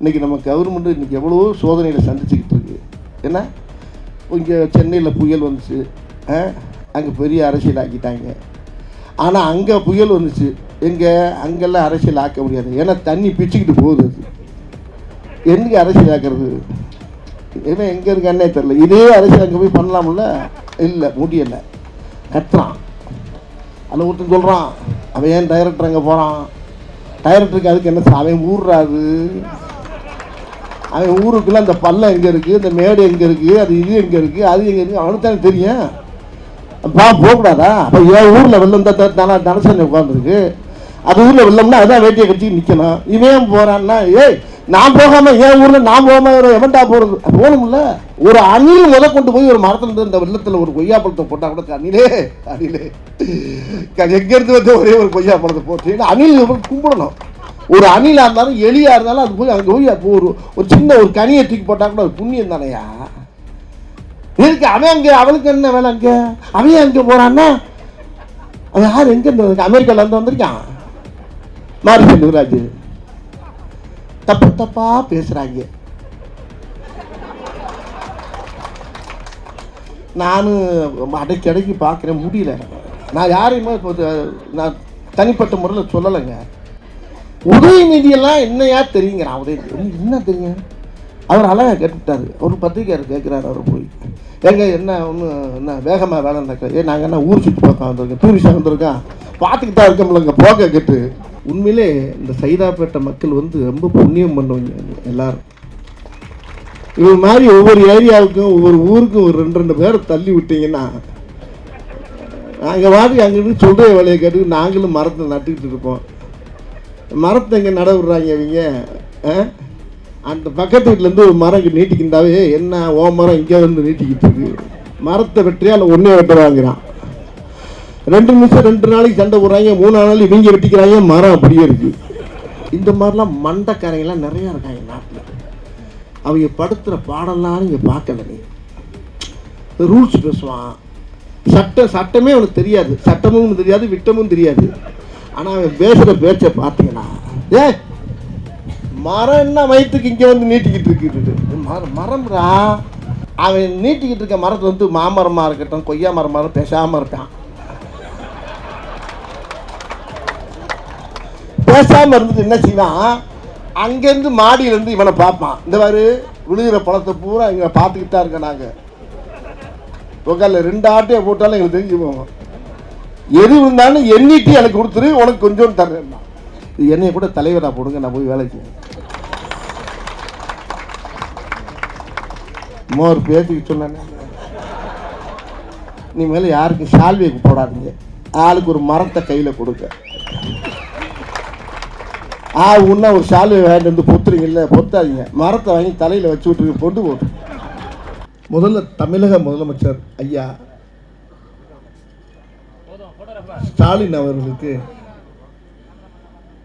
இன்றைக்கி நம்ம கவர்மெண்ட்டு இன்னைக்கு எவ்வளோ சோதனையில் சந்திச்சுக்கிட்டு இருக்கு. என்ன? இங்கே சென்னையில் புயல் வந்துச்சு. அங்கே பெரிய அரசியல் ஆக்கிட்டாங்க. ஆனால் அங்கே புயல் வந்துச்சு. எங்கே? அங்கெல்லாம் அரசியல் ஆக்க முடியாது. ஏன்னா தண்ணி பிச்சுக்கிட்டு போகுது அது. என்னைக்கு அரசியல் ஆக்கிறது? ஏன்னா எங்கே இருக்கானே தெரில இதே அரசியல் அங்கே போய் பண்ணலாம்ல? இல்லை முடியலை. கட்டுறான் அதில் ஒருத்தன் சொல்கிறான் அவன் ஏன் டைரக்டர் அங்கே போகிறான் டைரக்டருக்கு அதுக்கு என்ன அவன் ஊடுறாரு அவன் ஊருக்குள்ள அந்த பள்ளம் எங்கே இருக்குது இந்த மேடு எங்கே இருக்குது அது இது எங்கே இருக்குது அது எங்கே இருக்குது அவனுக்கு தானே தெரியும். பா போகக்கூடாதா? அப்போ என் ஊரில் வெள்ளம் தான் தானே தனசனை உட்காந்துருக்கு அது ஊரில் வெள்ளம்னா அதான் வேட்டியை கட்டி நிற்கணும் இவன் போகிறான்னா ஏய் நான் போகாமல் என் ஊரில் நான் போகாமல் ஒரு எவன்டா போகிறது போகணும்ல. ஒரு அணில் முத கொண்டு போய் ஒரு மரத்தில் இருந்து இந்த வெள்ளத்தில் ஒரு கொய்யா பழத்தை போட்டால் கூட அணிலே அணிலே. எங்கேருந்து வந்து ஒரே ஒரு கொய்யா பழத்தை போட்டு அணில் கும்பிடணும். ஒரு அணிலாக இருந்தாலும் எலியாக இருந்தாலும் அது போய் அங்கே போய் அப்போ ஒரு ஒரு சின்ன ஒரு கனியை தூக்கி போட்டால் கூட அது புண்ணியம் தானையா? இருக்கு அவன் அங்கே அவளுக்கு என்ன வேலை அங்கே? அவன் அங்கே போகிறான்னா அவன் யார்? எங்கே இருந்து அமெரிக்கால இருந்து வந்திருக்கான்? மாரி செல்வராஜ் தப்பு தப்பாக பேசுகிறாங்க நானும் அடைக்கி அடைக்கி பார்க்குறேன் முடியல. நான் யாரையுமே இப்போ நான் தனிப்பட்ட முறையில் சொல்லலைங்க. உதயநிதியெல்லாம் என்னையா தெரியுங்கிறான் உதயநிதி என்ன தெரியும் அவர் அழகாக கேட்டுவிட்டாரு ஒரு பத்திரிக்கையார் கேட்குறாரு அவர் போய். ஏங்க என்ன ஒன்று என்ன வேகமாக வேலை நடக்க ஏ நாங்கள் என்ன ஊர் சுற்றி பார்க்க வந்திருக்கோம்? டூரிஸ்டாக வந்திருக்கோம்? பார்த்துக்கிட்டு தான் இருக்கோம்லங்க போக கேட்டு. உண்மையிலே இந்த சைதாப்பேட்டை மக்கள் வந்து ரொம்ப புண்ணியம் பண்ணுவீங்க எல்லாரும். இது மாதிரி ஒவ்வொரு ஏரியாவுக்கும் ஒவ்வொரு ஊருக்கும் ஒரு ரெண்டு ரெண்டு பேரை தள்ளி விட்டீங்கன்னா நாங்கள் வாடி அங்கே சொல்கிற வேலையை கேட்டு நாங்களும் மரத்தை நட்டுக்கிட்டு இருப்போம். மரத்தை எங்கே நட விடுறாங்க இவங்க? ஆ? அந்த பக்கத்து வீட்டிலேருந்து ஒரு மரம் இங்கே நீட்டிக்கிட்டாவே என்ன ஓ மரம் இங்கே வந்து நீட்டிக்கிட்டு இருக்கு? மரத்தை வெட்டியா அதில் ஒன்றே வெட்டுறாங்கிறான் ரெண்டு நிமிஷம் ரெண்டு நாளைக்கு சண்டை போடுறாங்க மூணு நாள் இவங்க வெட்டிக்கிறாங்க மரம் அப்படியே இருக்குது இந்த மாதிரிலாம் மண்டக்காரங்கெல்லாம் நிறையா இருக்காங்க நாட்டில். அவங்க படுத்துகிற பாடம்லாம் நீங்கள் பார்க்கல நீ. ரூல்ஸ் பேசுவான். சட்டம் சட்டமே அவனுக்கு தெரியாது. சட்டமும் தெரியாது விட்டமும் தெரியாது. ஆனால் அவன் பேசுகிற பேச்சை பார்த்தீங்கன்னா ஏ மரம் என்ன வயிற்றுக்கு இங்கே வந்து நீட்டிக்கிட்டு இருக்குது? மரம் மரம்ரா அவன் நீட்டிக்கிட்டு இருக்க மரத்தை வந்து மாமரமாக இருக்கட்டும் கொய்யா மரமாக இருக்கட்டும் பேசாமல் இருக்கான் பேசாமல் இருந்துட்டு என்ன செய்வான்? அங்கேருந்து மாடியிலேருந்து இவனை பார்ப்பான். இந்த மாதிரி விழுகிற பழத்தை பூரா இங்கே பார்த்துக்கிட்டு தான் இருக்கேன் நாங்கள் உக்கால ரெண்டு ஆட்டையை போட்டாலும் எங்களுக்கு தெரிஞ்சு போவோம் எது இருந்தாலும் எண்ணிட்டு எனக்கு கொடுத்துரு உனக்கு கொஞ்சம் தர்றேன் இது என்னைய கூட தலைவராக போடுங்க நான் போய் வேலை செய்வேன் மோர் பேச்சுக்கு சொன்னேன். நீ மேலே யாருக்கும் சால்வியை போடாதீங்க. ஆளுக்கு ஒரு மரத்தை கையில் கொடுங்க. ஆ உன்னா ஒரு சால்வை வாங்கிட்டு வந்து பொத்துறீங்கல்ல பொத்தாதீங்க. மரத்தை வாங்கி தலையில் வச்சு விட்டுருங்க பொண்டு போட்டு. முதல்ல தமிழக முதலமைச்சர் ஐயா ஸ்டாலின் அவர்களுக்கு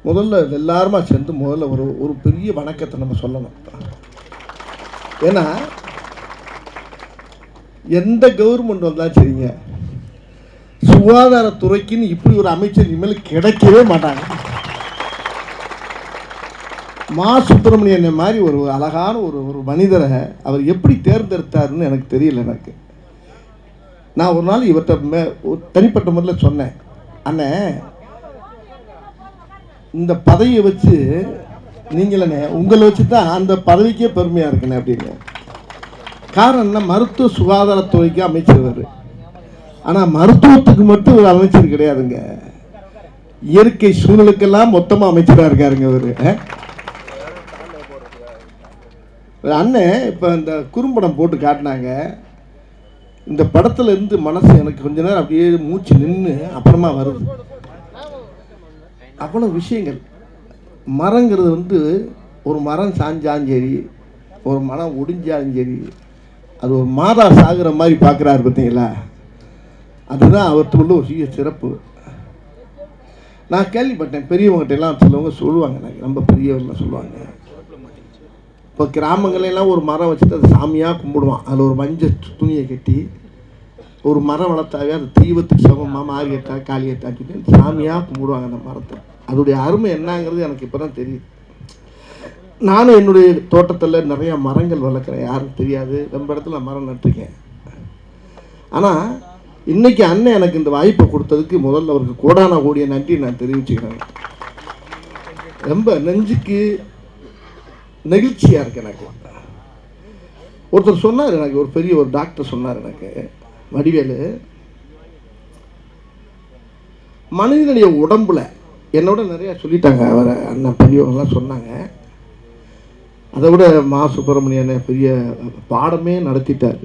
முதல்ல எல்லாருமா சேர்ந்து முதல்ல ஒரு ஒரு பெரிய வணக்கத்தை நம்ம சொல்லணும். ஏன்னா எந்த கவர்மெண்ட் வந்தாலும் சரிங்க. சுகாதாரத்துறைக்குன்னு இப்படி ஒரு அமைச்சர் இனிமேல் கிடைக்கவே மாட்டாங்க. மா. சுப்பிரமணியன் மாதிரி ஒரு அழகான ஒரு ஒரு மனிதரை அவர் எப்படி தேர்ந்தெடுத்தாருன்னு எனக்கு தெரியல எனக்கு. நான் ஒரு நாள் இவர்கிட்ட மே ஒரு தனிப்பட்ட முறையில் சொன்னேன். அண்ணே இந்த பதவியை வச்சு நீங்களே உங்களை வச்சு தான் அந்த பதவிக்கே பெருமையாக இருக்கணும் அப்படின்னு. காரணம் என்ன? மருத்துவ சுகாதாரத்துறைக்கு அமைச்சர் அவர் ஆனால் மருத்துவத்துக்கு மட்டும் ஒரு அமைச்சர் கிடையாதுங்க. இயற்கை சூழலுக்கெல்லாம் மொத்தமாக அமைச்சராக இருக்காருங்க அவர் அண்ணன் இப்போ இந்த குறும்படம் போட்டு காட்டினாங்க. இந்த படத்துல இருந்து மனசு எனக்கு கொஞ்ச நேரம் அப்படியே மூச்சு நின்று அப்புறமா வருது. அவ்வளோ விஷயங்கள். மரங்கிறது வந்து ஒரு மரம் சாஞ்சாலும் சரி ஒரு மரம் ஒடிஞ்சாலும் சரி அது ஒரு மாதா சாகுற மாதிரி பார்க்குறாரு பார்த்தீங்களா? அதுதான் அவர்கிட்ட உள்ள ஒரு சிறிய சிறப்பு. நான் கேள்விப்பட்டேன் பெரியவங்ககிட்ட எல்லாம் சிலவங்க சொல்லுவாங்க எனக்கு ரொம்ப பெரியவங்களாம் சொல்லுவாங்க. இப்போ கிராமங்களெல்லாம் ஒரு மரம் வச்சுட்டு அதை சாமியாக கும்பிடுவான். அதில் ஒரு மஞ்சள் துணியை கட்டி ஒரு மரம் வளர்த்தாவே அது தெய்வத்துக்கு சமமாக மாரியட்டா காளியட்டான்னு சொல்லி சாமியாக கும்பிடுவாங்க அந்த மரத்தை. அதோடைய அருமை என்னங்கிறது எனக்கு இப்போ தான் தெரியுது. நானும் என்னுடைய தோட்டத்தில் நிறைய மரங்கள் வளர்க்குறேன். யாருக்கும் தெரியாது. ரொம்ப இடத்துல மரம் நட்டுருக்கேன். ஆனால் இன்றைக்கி அண்ணன் எனக்கு இந்த வாய்ப்பை கொடுத்ததுக்கு முதல்ல அவருக்கு கோடான கோடிய நன்றி நான் தெரிவிச்சுக்கிறேன். ரொம்ப நெஞ்சுக்கு நெகிழ்ச்சியாக இருக்கு எனக்கு. ஒருத்தர் சொன்னார் எனக்கு ஒரு பெரிய ஒரு டாக்டர் சொன்னார் எனக்கு வடிவேலு. மனிதனுடைய உடம்புல என்னோட நிறையா சொல்லிட்டாங்க அவர் அண்ணன் பெரியவங்கலாம் சொன்னாங்க. அதை விட மா சுப்பிரமணியன் பெரிய பாடமே நடத்திட்டார்.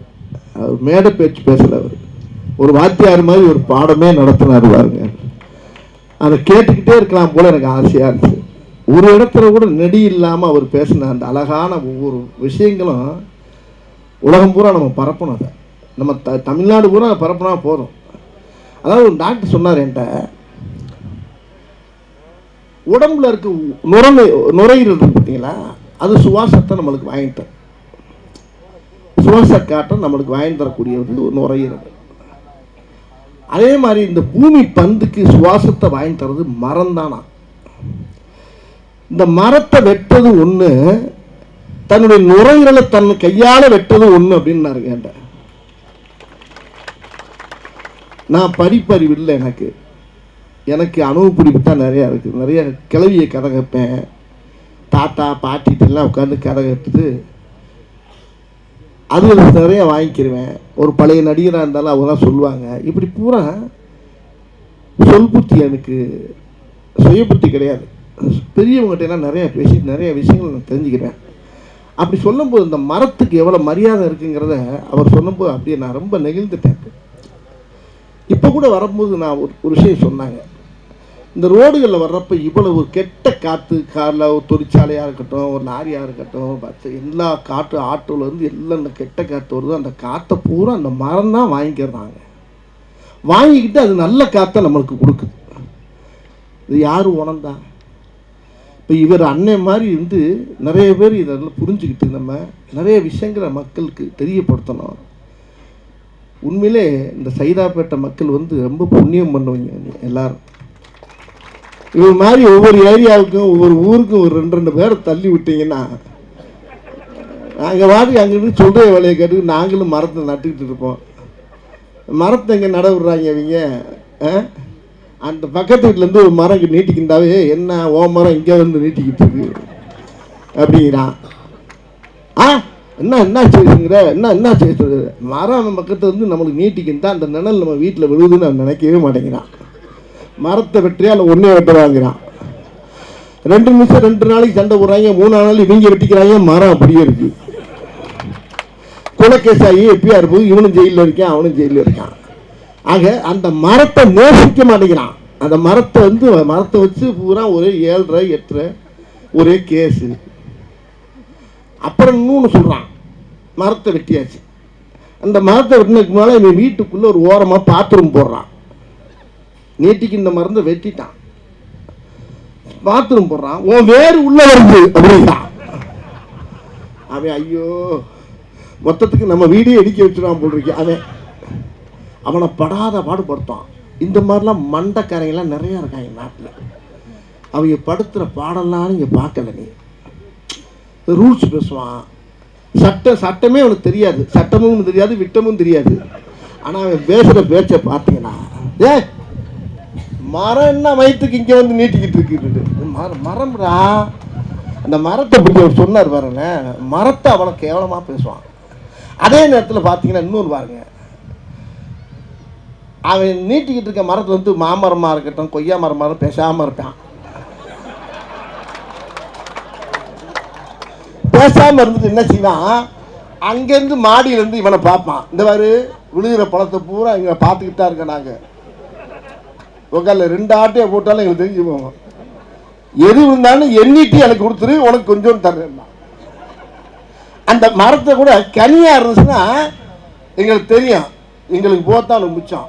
அவர் மேடை பேச்சு பேசலை அவர். ஒரு வாத்தியார் மாதிரி ஒரு பாடமே நடத்தினார் பாருங்க. அதை கேட்டுக்கிட்டே இருக்கலாம் போல் எனக்கு ஆசையாக இருந்துச்சு. ஒரு இடத்துல கூட நெடி இல்லாமல் அவர் பேசின அந்த அழகான ஒவ்வொரு விஷயங்களும் உலகம் பூரா நம்ம பரப்பணும் அதை. நம்ம த தமிழ்நாடு பூரா பரப்புனா போதும். அதாவது ஒரு டாக்டர் சொன்னார் என்கிட்ட உடம்புல இருக்க நுரமை நுரையீரல் இருக்கு பார்த்தீங்களா? அது சுவாசத்தை நம்மளுக்கு வாங்கி சுவாச காற்றை நம்மளுக்கு வாங்கி தரக்கூடிய ஒரு நுரையீரல். அதே மாதிரி இந்த பூமி பந்துக்கு சுவாசத்தை வாங்கி தர்றது மரம் தானா இந்த மரத்தை வெட்டது ஒன்று தன்னுடைய நுரையீரலை தன் கையால் வெட்டது ஒன்று அப்படின்னு என்கிட்ட. நான் படிப்பறிவு இல்லை எனக்கு. எனக்கு அனுபவப்பிடிப்பு தான் நிறையா இருக்குது நிறைய கிளவியை கதை கேட்பேன் தாத்தா பாட்டிகிட்டெல்லாம் உட்காந்து கதை கேட்டுட்டு அது நிறையா வாங்கிக்கிருவேன். ஒரு பழைய நடிகராக இருந்தாலும் அவங்க தான் சொல்லுவாங்க. இப்படி பூரா சொல் புத்தி எனக்கு சுய புத்தி கிடையாது. பெரியவங்ககிட்ட எல்லாம் நிறையா பேசி நிறைய விஷயங்கள் நான் தெரிஞ்சுக்கிறேன். அப்படி சொல்லும்போது இந்த மரத்துக்கு எவ்வளோ மரியாதை இருக்குங்கிறத அவர் சொல்லும்போது அப்படியே நான் ரொம்ப நெகிழ்ந்துட்டேன். இப்போ கூட வரும்போது நான் ஒரு ஒரு விஷயம் சொன்னாங்க. இந்த ரோடுகளில் வர்றப்ப இவ்வளவு கெட்ட காற்று காரில் ஒரு தொழிற்சாலையாக இருக்கட்டும் ஒரு லாரியாக இருக்கட்டும் பஸ் எல்லா காற்று ஆட்டோலேருந்து எல்லாம் இந்த கெட்ட காற்று வருதோ. அந்த காற்றை பூரா அந்த மரம் தான் வாங்கிக்கிறாங்க. வாங்கிக்கிட்டு அது நல்ல காற்றை நம்மளுக்கு கொடுக்குது. இது யார் உணர்ந்தா? இப்போ இவர் அண்ணன் மாதிரி வந்து நிறைய பேர் இதெல்லாம் புரிஞ்சுக்கிட்டு நம்ம நிறைய விஷயங்களை மக்களுக்கு தெரியப்படுத்தணும். உண்மையிலே இந்த சைதாப்பேட்டை மக்கள் வந்து ரொம்ப புண்ணியம் பண்ணுவீங்க எல்லாரும். இவர் மாதிரி ஒவ்வொரு ஏரியாவுக்கும் ஒவ்வொரு ஊருக்கும் ஒரு ரெண்டு ரெண்டு பேரை தள்ளி விட்டீங்கன்னா நாங்கள் வாட்டுக்கு அங்கிருந்து சொல்கிற வேலையை கேட்டு நாங்களும் மரத்தை நட்டுக்கிட்டு இருப்போம். மரத்தை இங்கே நட விடுறாங்க இவங்க? ஆ? அந்த பக்கத்து வீட்டிலேருந்து ஒரு மரம் நீட்டிக்கிட்டாவே என்ன ஓ மரம் இங்கே வந்து நீட்டிக்கிட்டு இருக்கு? அப்படிங்கிறான். ஆ என்ன என்ன செய்யுங்கிற என்ன என்ன செய்யுது மரம் பக்கத்தில் வந்து நம்மளுக்கு தான் அந்த நிழல் நம்ம வீட்டில் விழுதுன்னு அவன் நினைக்கவே மாட்டேங்கிறான். மரத்தை வெட்டியா இல்லை ஒன்றே வெட்டுறாங்கிறான். ரெண்டு நிமிஷம் ரெண்டு நாளைக்கு சண்டை போடுறாங்க மூணு நாள் இவங்க வெட்டிக்கிறாங்க மரம் அப்படியே இருக்கு. குலக்கேஸ் எப்பயா இருப்போது இவனும் ஜெயிலில் இருக்கான் அவனும் ஜெயிலில் இருக்கான். ஆக அந்த மரத்தை நேசிக்க மாட்டேங்கிறான். அந்த மரத்தை வந்து மரத்தை வச்சு பூரா ஒரே ஏழரை எட்டரை ஒரே கேஸு அப்புறம் இன்னொன்று சொல்கிறான் மரத்தை வெட்டியாச்சு. அந்த மரத்தை வெட்டினதுக்கு மேலே இவன் வீட்டுக்குள்ளே ஒரு ஓரமாக பாத்ரூம் போடுறான். நீட்டிக்கு இந்த மருந்தை வெட்டிட்டான். பாத்ரூம் போடுறான். உன் வேறு உள்ள வருது அப்படிங்கிறான் அவன் ஐயோ மொத்தத்துக்கு நம்ம வீடியோ அடிக்க வச்சுருவான் போட்டிருக்கேன் அவன் அவனை படாத பாடுபடுத்தான். இந்த மாதிரிலாம் மண்டக்காரங்கெல்லாம் நிறையா இருக்காங்க நாட்டில். அவங்க படுத்துகிற பாடலாம் நீங்கள் பார்க்கல நீ. ரூல்ஸ் பேசுவான். சட்டம் சட்டமே அவனுக்கு தெரியாது. சட்டமும் தெரியாது விட்டமும் தெரியாது. ஆனால் அவன் பேசுகிற பேச்சை பார்த்தீங்கன்னா ஏ மரம் என்ன வயிற்றுக்கு இங்கே வந்து நீட்டிக்கிட்டு இருக்குது மரம் மரம்டா. அந்த மரத்தை பற்றி அவர் சொன்னார் பாருங்களேன். மரத்தை அவனை கேவலமாக பேசுவான். அதே நேரத்தில் பார்த்தீங்கன்னா இன்னொரு பாருங்க. அவன் நீட்டிக்கிட்டு இருக்க மரத்தில் வந்து மாமரமாக இருக்கட்டும் கொய்யா மரமாக பேசாமல் இருப்பான். பேசாமல் இருந்துட்டு என்ன செய்வான்? அங்கேருந்து மாடியிலேருந்து இவனை பார்ப்பான். இந்த மாதிரி விழுகிற பழத்தை பூரா இங்கே பார்த்துக்கிட்டா இருக்க நாங்கள் உக்கால ரெண்டு ஆட்டையை போட்டாலும் எங்களுக்கு தெரிஞ்சு போவோம் எது இருந்தாலும் எண்ணிட்டு எனக்கு கொடுத்துரு உனக்கு கொஞ்சம் தர்றேன் அந்த மரத்தை கூட கனியாக இருந்துச்சுன்னா எங்களுக்கு தெரியும். எங்களுக்கு போத்தான் மிச்சம்.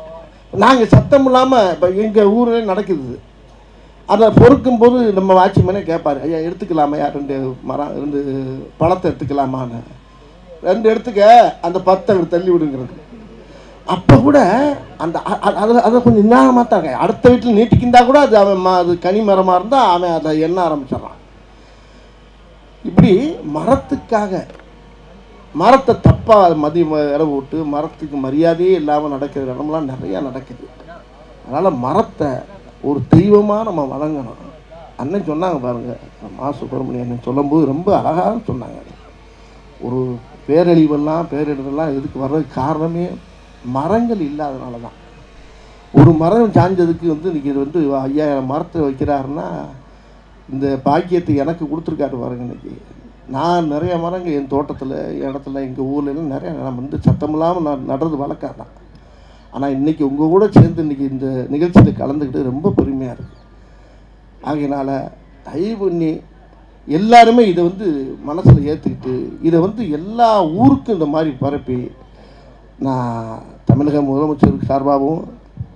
நாங்கள் சத்தம் இல்லாமல் இப்போ எங்கள் ஊரில் நடக்குது. அதை பொறுக்கும் போது நம்ம வாட்சிமேனே கேட்பாரு ஐயா எடுத்துக்கலாமா? ரெண்டு மரம் ரெண்டு பழத்தை எடுத்துக்கலாமான்னு. ரெண்டு எடுத்துக்க அந்த பத்தை தள்ளி விடுங்கிறது அப்போ கூட அந்த அதில் அதை கொஞ்சம் நிதானமாக தான் அடுத்த வீட்டில் நீட்டிக்கிந்தா கூட அது அவன் ம- அது கனி மரமாக இருந்தால் அவன் அதை எண்ண ஆரம்பிச்சிடறான். இப்படி மரத்துக்காக மரத்தை தப்பாக மதி இடம் விட்டு மரத்துக்கு மரியாதையே இல்லாமல் நடக்கிற இடம்லாம் நிறையா நடக்குது. அதனால் மரத்தை ஒரு தெய்வமாக நம்ம வழங்கணும் அண்ணன் சொன்னாங்க பாருங்க மா சுப்பிரமணியன் அண்ணன் சொல்லும்போது ரொம்ப அழகாக சொன்னாங்க. ஒரு பேரழிவெல்லாம் பேரிடரெல்லாம் எதுக்கு வர்றதுக்கு காரணமே மரங்கள் இல்லாதனால தான் ஒரு மரம் சாஞ்சதுக்கு வந்து இன்றைக்கி இது வந்து ஐயாயிரம் மரத்தை வைக்கிறாருன்னா இந்த பாக்கியத்தை எனக்கு கொடுத்துருக்காரு பாருங்க இன்றைக்கி நான் நிறைய மரங்கள் என் தோட்டத்தில் இடத்துல எங்கள் ஊர்லலாம் நிறைய நான் வந்து சத்தம் இல்லாமல் நான் நடுறது வழக்கம் தான் ஆனால் இன்றைக்கி உங்கள் கூட சேர்ந்து இன்றைக்கி இந்த நிகழ்ச்சியில் கலந்துக்கிட்டு ரொம்ப பெருமையாக இருக்குது ஆகையினால் தயவு பண்ணி எல்லாருமே இதை வந்து மனசில் ஏற்றுக்கிட்டு இதை வந்து எல்லா ஊருக்கும் இந்த மாதிரி பரப்பி நான் தமிழக முதலமைச்சர் சார்பாகவும்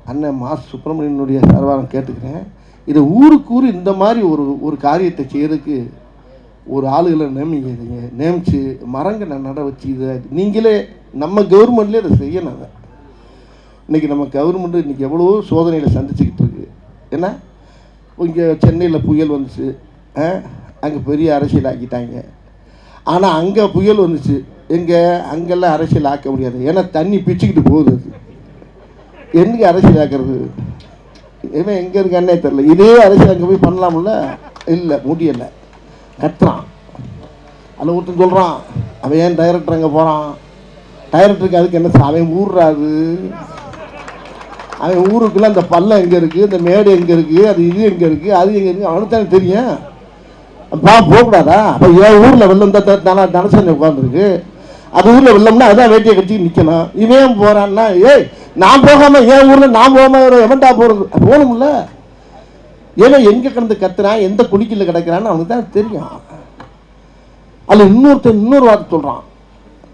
அண்ணன் மா. சுப்பிரமணியனுடைய சார்பாக நான் கேட்டுக்கிறேன். இதை ஊருக்கு ஊர் இந்த மாதிரி ஒரு ஒரு காரியத்தை செய்கிறதுக்கு ஒரு ஆளுகளை நியமிக்கிறீங்க நியமித்து மரங்களை நட வச்சு இதை நீங்களே நம்ம கவர்மெண்ட்லேயே அதை செய்யணும் அதை. இன்றைக்கி நம்ம கவர்மெண்ட்டு இன்றைக்கி எவ்வளோ சோதனையில் சந்திச்சுக்கிட்டு இருக்குது ஏன்னா இங்கே சென்னையில் புயல் வந்துச்சு. அங்கே பெரிய அரசியல் ஆக்கிட்டாங்க. ஆனால் அங்கே புயல் வந்துச்சு. எங்கே? அங்கெல்லாம் அரசியல் ஆக்க முடியாது. ஏன்னா தண்ணி பிச்சுக்கிட்டு போகுது அது. எங்கே அரசியல் ஆக்கிறது? ஏன்னா எங்கே இருக்கு அண்ணே தெரில இதே அரசியல் அங்கே போய் பண்ணலாம்ல இல்லை முடியலை. கத்துறான் அதில் ஒருத்தன் சொல்கிறான் அவன் ஏன் டைரக்டர் அங்கே போகிறான் டைரக்டருக்கு அதுக்கு என்ன சார் அவன் ஊர்றாது அவன் ஊருக்குள்ள அந்த பள்ளம் எங்கே இருக்குது இந்த மேடு எங்கே இருக்குது அது இது எங்கே இருக்குது அது எங்கே இருக்குது அவனுக்கு தானே தெரியும். பா போகக்கூடாதா? அப்போ என் ஊரில் வெள்ளம் தான் தானே தனசனை உட்காந்துருக்கு அது ஊரில் வெள்ளம்னா அதான் வேட்டியை கட்டி நிற்கணும் இவன் போகிறான்னா ஏய் நான் போகாமல் என் ஊரில் நான் போகாமல் எவன்டா போகிறது போகணும்ல. ஏன்னா எங்கே கிடந்து கத்துறான் எந்த குடிக்கல கிடக்கிறான்னு அவனுக்கு தான் தெரியும். அதில் இன்னொருத்தர் இன்னொரு வார்த்தை சொல்கிறான்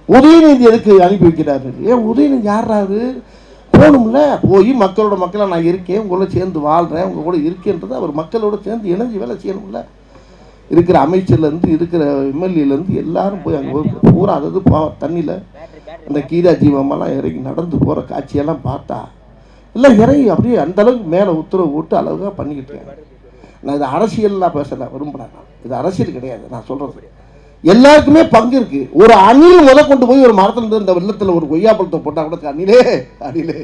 உதயநிதி எதுக்கு அனுப்பி வைக்கிறாரு? ஏன் உதயநிதி யாராரு போகணும்ல? போய் மக்களோட மக்களாக நான் இருக்கேன் உங்களோட சேர்ந்து வாழ்கிறேன் உங்கள் கூட இருக்கேன்றது அவர் மக்களோட சேர்ந்து இணைஞ்சு வேலை செய்யணும்ல. இருக்கிற அமைச்சர்லேருந்து இருக்கிற எம்எல்ஏலேருந்து எல்லாரும் போய் அங்கே போய் பூரா அதாவது போ தண்ணியில் அந்த கீதா ஜீவமெல்லாம் இறங்கி நடந்து போகிற காட்சியெல்லாம் பார்த்தா இல்லை இறங்கி அப்படியே அந்த அளவுக்கு மேலே உத்தரவு போட்டு அளவுக்காக பண்ணிக்கிட்டு இருக்கேன் நான் இது அரசியல்லாம் பேசலை விரும்புகிறேன் நான். இது அரசியல் கிடையாது நான் சொல்கிறது எல்லாருக்குமே பங்கு இருக்குது ஒரு அணில் முத கொண்டு போய் ஒரு மரத்தில் இருந்து இந்த வெள்ளத்தில் ஒரு கொய்யா பழத்தை போட்டால் கூட அணிலே அணிலே.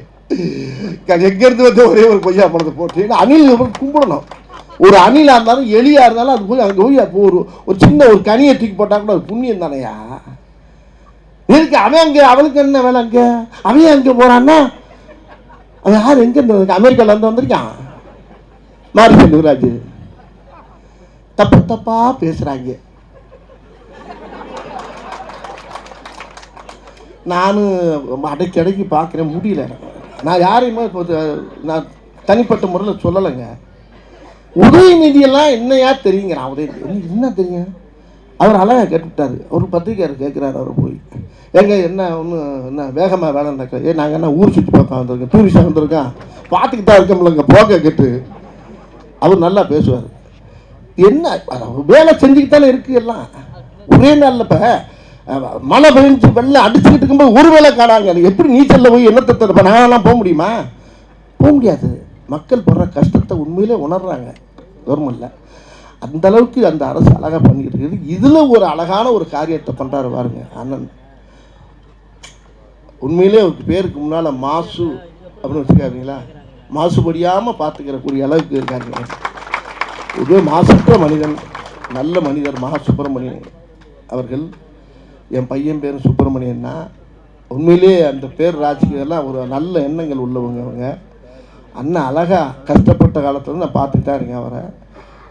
எங்கேருந்து வந்து ஒரே ஒரு கொய்யா பழத்தை போட்டு அணில் கும்பிடணும். ஒரு அணிலாக இருந்தாலும் எலியாக இருந்தாலும் அது போய் அங்கே போய் அப்போ ஒரு ஒரு சின்ன ஒரு கனியை தூக்கி போட்டால் கூட அது புண்ணியம் தானையா? இருக்கு அவன் அங்கே அவளுக்கு என்ன வேலை அங்கே? அவன் அங்கே போகிறான்னா அவன் யார் எங்கே இருந்து அமெரிக்காவிலேருந்து வந்திருக்கான் மாரி செல்வராஜ் தப்பு தப்பாக பேசுகிறாங்க நானும் அடைக்கடைக்கு பார்க்குறேன் முடியல. நான் யாரையுமே இப்போ நான் தனிப்பட்ட முறையில் சொல்லலைங்க. உதயநிதியெல்லாம் என்னையா தெரியுங்கிறான் உதயநிதி என்ன தெரியும் அவர் அழகாக கேட்டுவிட்டார் ஒரு பத்திரிக்கையார் கேட்குறாரு அவர் போய். ஏங்க என்ன ஒன்று என்ன வேகமாக வேலை நடக்க ஏ நாங்கள் என்ன ஊர் சுற்றி பார்க்க வந்திருக்கோம்? டூரிஸ்டாக வந்திருக்கோம் பார்த்துக்கிட்டு தான் இருக்கோம்லங்க போக கேட்டு. அவர் நல்லா பேசுவார். என்ன வேலை செஞ்சுக்கிட்டாலும் இருக்குது இருக்கு எல்லாம். ஒரே நாளில் இப்போ மழை பெஞ்சு வெள்ளம் அடிச்சுக்கிட்டு இருக்கும்போது ஒரு வேலை காணாங்க. அது எப்படி நீச்சலில் போய் என்னத்தை தரப்ப நாங்களாம் போக முடியுமா? போக முடியாது. மக்கள் படுற கஷ்டத்தை உண்மையிலே உணர்றாங்க. கவர்மெண்ட்டில் அந்த அளவுக்கு அந்த அரசு அழகாக பண்ணிக்கிட்டு இருக்குது. இதில் ஒரு அழகான ஒரு காரியத்தை பண்ணுறாரு பாருங்க அண்ணன். உண்மையிலே அவருக்கு பேருக்கு முன்னால் மாசு அப்படின்னு வச்சுக்காருங்களா மாசுபடியாமல் பார்த்துக்கிறக்கூடிய அளவுக்கு இருக்காருங்க இது மாசற்ற மனிதன் நல்ல மனிதர் மகா சுப்பிரமணியன் அவர்கள். என் பையன் பேர் சுப்பிரமணியன்னா உண்மையிலே அந்த பேர் ராஜ்கீயெல்லாம் ஒரு நல்ல எண்ணங்கள் உள்ளவங்க அவங்க. அண்ணன் அழகாக கஷ்டப்பட்ட காலத்தில் நான் பார்த்துட்டு தான் இருக்கேன் அவரை.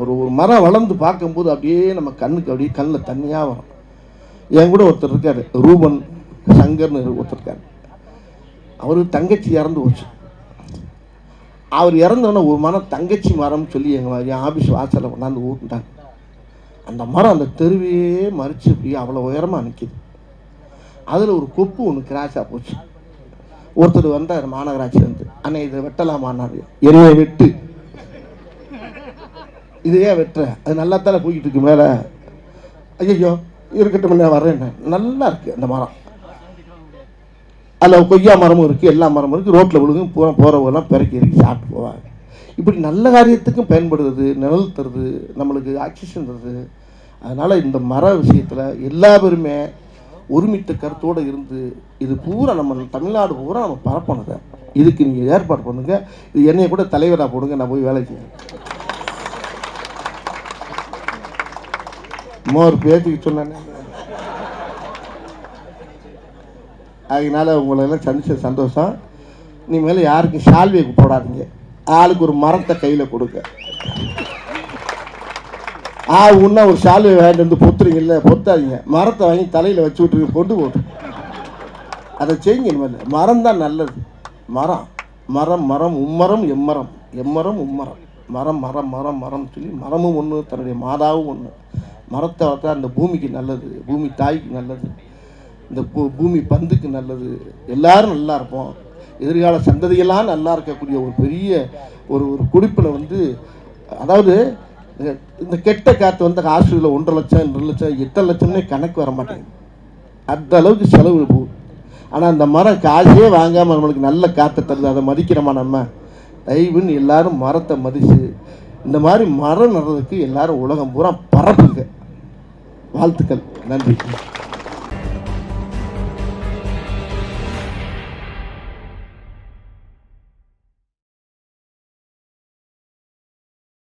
ஒரு ஒரு மரம் வளர்ந்து பார்க்கும்போது அப்படியே நம்ம கண்ணுக்கு அப்படியே கண்ணில் தண்ணியாக வரும். என் கூட ஒருத்தர் இருக்கார் ரூபன் சங்கர்னு ஒருத்தர் இருக்கார். அவர் தங்கச்சி இறந்து போச்சு. அவர் இறந்தோடனே ஒரு மரம் தங்கச்சி மரம்னு சொல்லி எங்கள் என் ஆஃபீஸ் வாசலில் கொண்டாந்து ஊட்டிட்டாங்க அந்த மரம் அந்த தெருவையே மறித்து அப்படியே அவ்வளோ உயரமாக நிற்கிது அதில் ஒரு கொப்பு ஒன்று கிராஷாக போச்சு. ஒருத்தர் வந்தார் மாநகராட்சியிலேருந்து. அண்ணே இதை வெட்டலாமான்னாரு. எரிய வெட்டு. இதையே வெட்டுறேன். வெட்டுற அது நல்லா தானே போய்கிட்டு இருக்கு மேலே ஐயோ இருக்கட்டும் நான். வர்றேன் நல்லா இருக்கு அந்த மரம். அதில் கொய்யா மரமும் இருக்குது எல்லா மரமும் இருக்குது ரோட்டில் விழுகும் பூரா போகிறவங்கலாம் பிறக்கி இறக்கி சாப்பிட்டு போவாங்க. இப்படி நல்ல காரியத்துக்கும் பயன்படுறது நிழல் தருது நம்மளுக்கு ஆக்சிஜன் தருது. அதனால் இந்த மர விஷயத்தில் எல்லா பேருமே ஒருமித்த கருத்தோடு இருந்து இது பூரா நம்ம தமிழ்நாடு பூரா நம்ம பரப்பணுங்க இதுக்கு நீங்கள் ஏற்பாடு பண்ணுங்கள் இது என்னைய கூட தலைவராக போடுங்க நான் போய் வேலை செய்யறேன். மோர் ஒரு பேச்சுக்கு சொன்னேன். அதனால உங்களை எல்லாம் சந்திச்ச சந்தோஷம். இனிமேல் யாருக்கும் சால்வையை போடாதீங்க. ஆளுக்கு ஒரு மரத்தை கையில் கொடுங்க. ஆ உன்ன ஒரு சால்வை வாங்கிட்டு வந்து பொத்துறீங்கல்ல பொத்தாதீங்க. மரத்தை வாங்கி தலையில் வச்சு விட்டுருங்க கொண்டு போட்டு. அதை செய்யுங்க இனிமேல். மரம் தான் நல்லது. மரம். மரம் மரம் உம்மரம் எம்மரம். எம்மரம் உம்மரம். மரம் மரம் மரம் மரம் சொல்லி மரமும் ஒன்று தன்னுடைய மாதாவும் ஒன்று மரத்தை வளர்த்தா அந்த பூமிக்கு நல்லது பூமி தாய்க்கு நல்லது இந்த பூ பூமி பந்துக்கு நல்லது. எல்லாரும் நல்லா இருப்போம். எதிர்கால சந்ததியெல்லாம் நல்லா இருக்கக்கூடிய ஒரு பெரிய ஒரு ஒரு குடிப்பில் வந்து அதாவது இந்த- கெட்ட காற்று வந்து ஹாஸ்பிட்டலில் ஒன்றரை லட்சம் ரெண்டு லட்சம் எட்டரை லட்சம்னே கணக்கு வர மாட்டேங்குது. அந்த அளவுக்கு செலவு போகுது ஆனால் அந்த மரம் காசே வாங்காமல் நம்மளுக்கு நல்ல காற்றை தருது. அதை மதிக்கிறோமா நம்ம? தயவுன்னு எல்லாரும் மரத்தை மதித்து இந்த மாதிரி மரம் நடுறதுக்கு எல்லாரும் உலகம் பூரா பரப்புங்க. வாழ்த்துக்கள். நன்றி.